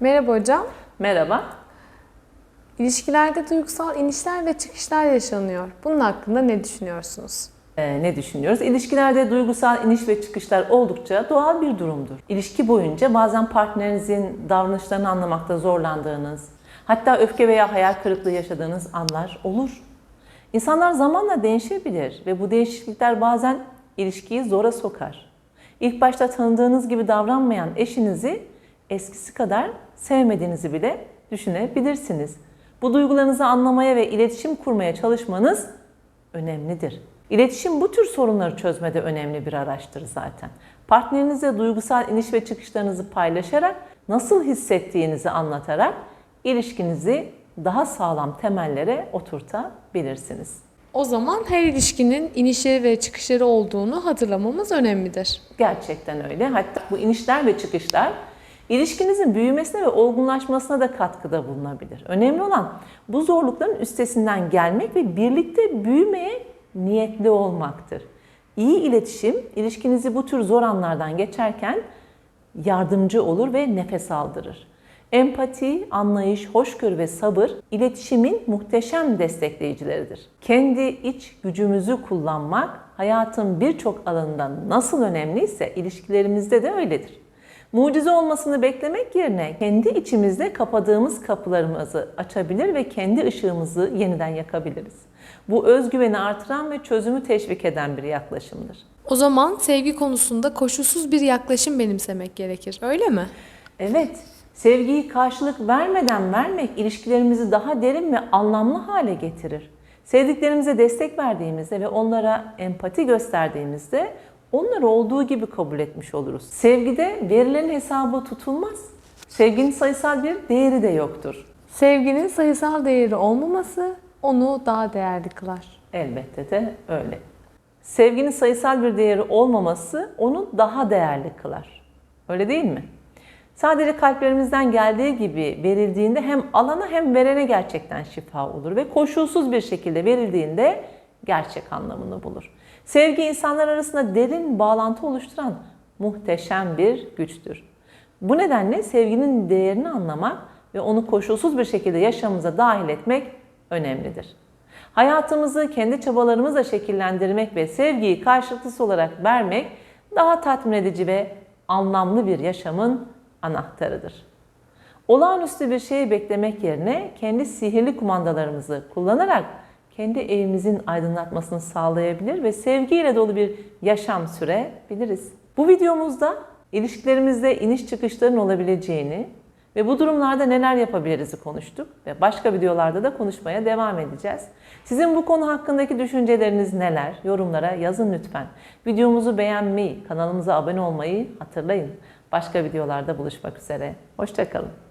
Merhaba hocam. Merhaba. İlişkilerde duygusal inişler ve çıkışlar yaşanıyor. Bunun hakkında ne düşünüyorsunuz? Ee, ne düşünüyoruz? İlişkilerde duygusal iniş ve çıkışlar oldukça doğal bir durumdur. İlişki boyunca bazen partnerinizin davranışlarını anlamakta zorlandığınız, hatta öfke veya hayal kırıklığı yaşadığınız anlar olur. İnsanlar zamanla değişebilir ve bu değişiklikler bazen ilişkiyi zora sokar. İlk başta tanıdığınız gibi davranmayan eşinizi eskisi kadar sevmediğinizi bile düşünebilirsiniz. Bu duygularınızı anlamaya ve iletişim kurmaya çalışmanız önemlidir. İletişim bu tür sorunları çözmede önemli bir araçtır zaten. Partnerinize duygusal iniş ve çıkışlarınızı paylaşarak, nasıl hissettiğinizi anlatarak ilişkinizi daha sağlam temellere oturtabilirsiniz. O zaman her ilişkinin inişleri ve çıkışları olduğunu hatırlamamız önemlidir. Gerçekten öyle. Hatta bu inişler ve çıkışlar ilişkinizin büyümesine ve olgunlaşmasına da katkıda bulunabilir. Önemli olan bu zorlukların üstesinden gelmek ve birlikte büyümeye niyetli olmaktır. İyi iletişim ilişkinizi bu tür zor anlardan geçerken yardımcı olur ve nefes aldırır. Empati, anlayış, hoşgörü ve sabır iletişimin muhteşem destekleyicileridir. Kendi iç gücümüzü kullanmak hayatın birçok alanında nasıl önemliyse ilişkilerimizde de öyledir. Mucize olmasını beklemek yerine kendi içimizde kapadığımız kapılarımızı açabilir ve kendi ışığımızı yeniden yakabiliriz. Bu özgüveni artıran ve çözümü teşvik eden bir yaklaşımdır. O zaman sevgi konusunda koşulsuz bir yaklaşım benimsemek gerekir. Öyle mi? Evet, sevgiyi karşılık vermeden vermek ilişkilerimizi daha derin ve anlamlı hale getirir. Sevdiklerimize destek verdiğimizde ve onlara empati gösterdiğimizde onları olduğu gibi kabul etmiş oluruz. Sevgide verilerin hesabı tutulmaz. Sevginin sayısal bir değeri de yoktur. Sevginin sayısal değeri olmaması onu daha değerli kılar. Elbette de öyle. Sevginin sayısal bir değeri olmaması onu daha değerli kılar. Öyle değil mi? Sadece kalplerimizden geldiği gibi verildiğinde hem alana hem verene gerçekten şifa olur ve koşulsuz bir şekilde verildiğinde gerçek anlamını bulur. Sevgi insanlar arasında derin bağlantı oluşturan muhteşem bir güçtür. Bu nedenle sevginin değerini anlamak ve onu koşulsuz bir şekilde yaşamımıza dahil etmek önemlidir. Hayatımızı kendi çabalarımızla şekillendirmek ve sevgiyi karşılıksız olarak vermek daha tatmin edici ve anlamlı bir yaşamın anahtarıdır. Olağanüstü bir şeyi beklemek yerine kendi sihirli kumandalarımızı kullanarak kendi evimizin aydınlatmasını sağlayabilir ve sevgiyle dolu bir yaşam sürebiliriz. Bu videomuzda ilişkilerimizde iniş çıkışların olabileceğini ve bu durumlarda neler yapabiliriz'i konuştuk ve başka videolarda da konuşmaya devam edeceğiz. Sizin bu konu hakkındaki düşünceleriniz neler? Yorumlara yazın lütfen. Videomuzu beğenmeyi, kanalımıza abone olmayı hatırlayın. Başka videolarda buluşmak üzere. Hoşçakalın.